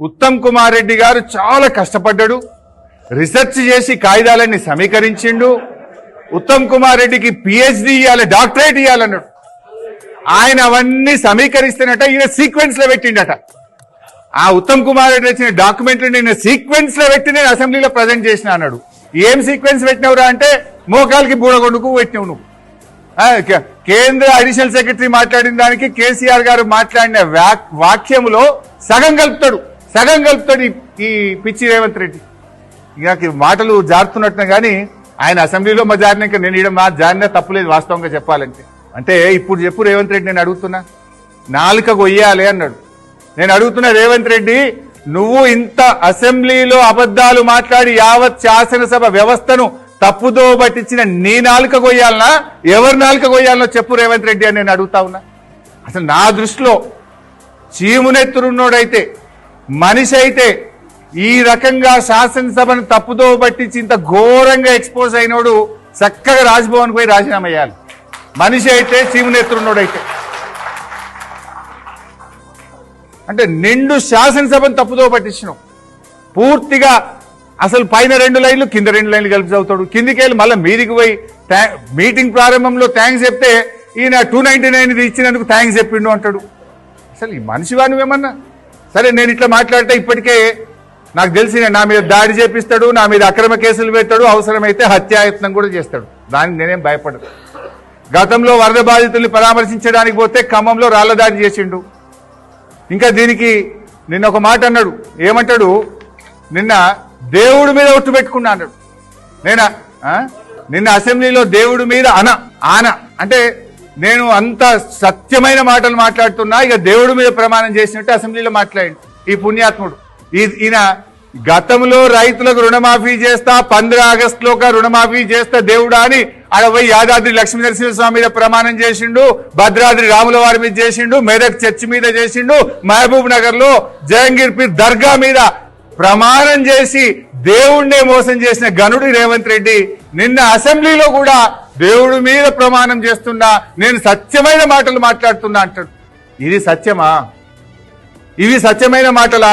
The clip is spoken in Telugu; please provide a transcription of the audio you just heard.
ఉత్తమ్ కుమార్ రెడ్డి గారు చాలా కష్టపడ్డాడు. రీసెర్చ్ చేసి కాగితాలన్నీ సమీకరించిండు. ఉత్తమ్ కుమార్ రెడ్డికి పిహెచ్డి ఇవ్వాలి డాక్టరేట్ ఇవ్వాలన్నాడు ఆయన అవన్నీ సమీకరిస్తున్నట ఈయన సీక్వెన్స్లో పెట్టిండట. ఆ ఉత్తమ్ కుమార్ రెడ్డి వచ్చిన డాక్యుమెంట్లు నేను సీక్వెన్స్లో పెట్టి నేను అసెంబ్లీలో ప్రజెంట్ చేసిన అన్నాడు. ఏం సీక్వెన్స్ పెట్టినవురా అంటే మోకాలకి బూడగొండుకు పెట్టినావు నువ్వు. కేంద్ర అడిషనల్ సెక్రటరీ మాట్లాడిన దానికి కేసీఆర్ గారు మాట్లాడిన వాక్- వాక్యములో సగం కలుపుతాడు. సగం కలుపుతాడు ఈ- పిచ్చి రేవంత్ రెడ్డి. ఇక మాటలు జారుతున్నట్టు కానీ ఆయన అసెంబ్లీలో మా జారినాక నేను ఇవ్వడం మా జారినా తప్పులేదు వాస్తవంగా చెప్పాలంటే. అంటే ఇప్పుడు చెప్పు రేవంత్ రెడ్డి నేను అడుగుతున్నా. నాలుక కొయ్యాలి అన్నాడు. నేను అడుగుతున్నా రేవంత్ రెడ్డి నువ్వు ఇంత అసెంబ్లీలో అబద్ధాలు మాట్లాడి యావత్ శాసనసభ వ్యవస్థను తప్పుదో పట్టించిన నీ నాలుక కొయ్యాలనా ఎవరి నాలుక కొయ్యాలనో చెప్పు రేవంత్ రెడ్డి అని నేను అడుగుతా ఉన్నా. అసలు నా దృష్టిలో చీమునెత్తురున్నోడైతే మనిషి అయితే ఈ రకంగా శాసనసభను తప్పుదో పట్టించి ఇంత ఘోరంగా ఎక్స్పోజ్ అయినోడు చక్కగా రాజ్భవన్ పోయి రాజీనామా చేయాలి. మనిషి అయితే చీమునెత్తురున్నోడైతే అంటే నిండు శాసనసభను తప్పుదో పట్టించినావు పూర్తిగా అసలు పైన రెండు లైన్లు కింద రెండు లైన్లు కలిపి చదువుతాడు. కిందికి వెళ్ళి మళ్ళీ మీదికి పోయి మీటింగ్ ప్రారంభంలో థ్యాంక్స్ చెప్తే ఈయన టూ నైన్టీ నైన్ ఇచ్చినందుకు థ్యాంక్స్ చెప్పిండు అంటాడు. అసలు ఈ మనిషివా నువ్వేమన్నా సరే నేను ఇట్లా మాట్లాడితే ఇప్పటికే నాకు తెలిసి నా మీద దాడి చేపిస్తాడు నా మీద అక్రమ కేసులు పెడతాడు అవసరమైతే హత్యాయత్నం కూడా చేస్తాడు. దానికి నేనేం భయపడదు గతంలో వరద బాధితుల్ని పరామర్శించడానికి పోతే ఖమ్మంలో రాళ్ళ దాడి చేసిండు. ఇంకా దీనికి నిన్న ఒక మాట అన్నాడు. ఏమంటాడు? నిన్న దేవుడి మీద ఒట్టు పెట్టుకున్నా అన్నాడు. నేనా? నిన్న అసెంబ్లీలో దేవుడి మీద అన ఆన. అంటే నేను అంత సత్యమైన మాటలు మాట్లాడుతున్నా ఇక దేవుడి మీద ప్రమాణం చేసినట్టు అసెంబ్లీలో మాట్లాడి ఈ పుణ్యాత్ముడు. ఈయన గతంలో రైతులకు రుణమాఫీ చేస్తా పంద్ర ఆగస్టులో రుణమాఫీ చేస్తా దేవుడా అని ఆడ యాదాద్రి లక్ష్మీ నరసింహస్వామి మీద ప్రమాణం చేసిండు భద్రాద్రి రాముల వారి మీద చేసిండు మెదక్ చర్చి మీద చేసిండు మహబూబ్ నగర్లో జహంగీర్ పీర్ దర్గా మీద ప్రమాణం చేసి దేవుణ్ణే మోసం చేసిన గనుడు రేవంత్ రెడ్డి నిన్న అసెంబ్లీలో కూడా దేవుడి మీద ప్రమాణం చేస్తున్నా నేను సత్యమైన మాటలు మాట్లాడుతున్నా అంటాడు. ఇది సత్యమా? ఇవి సత్యమైన మాటలా?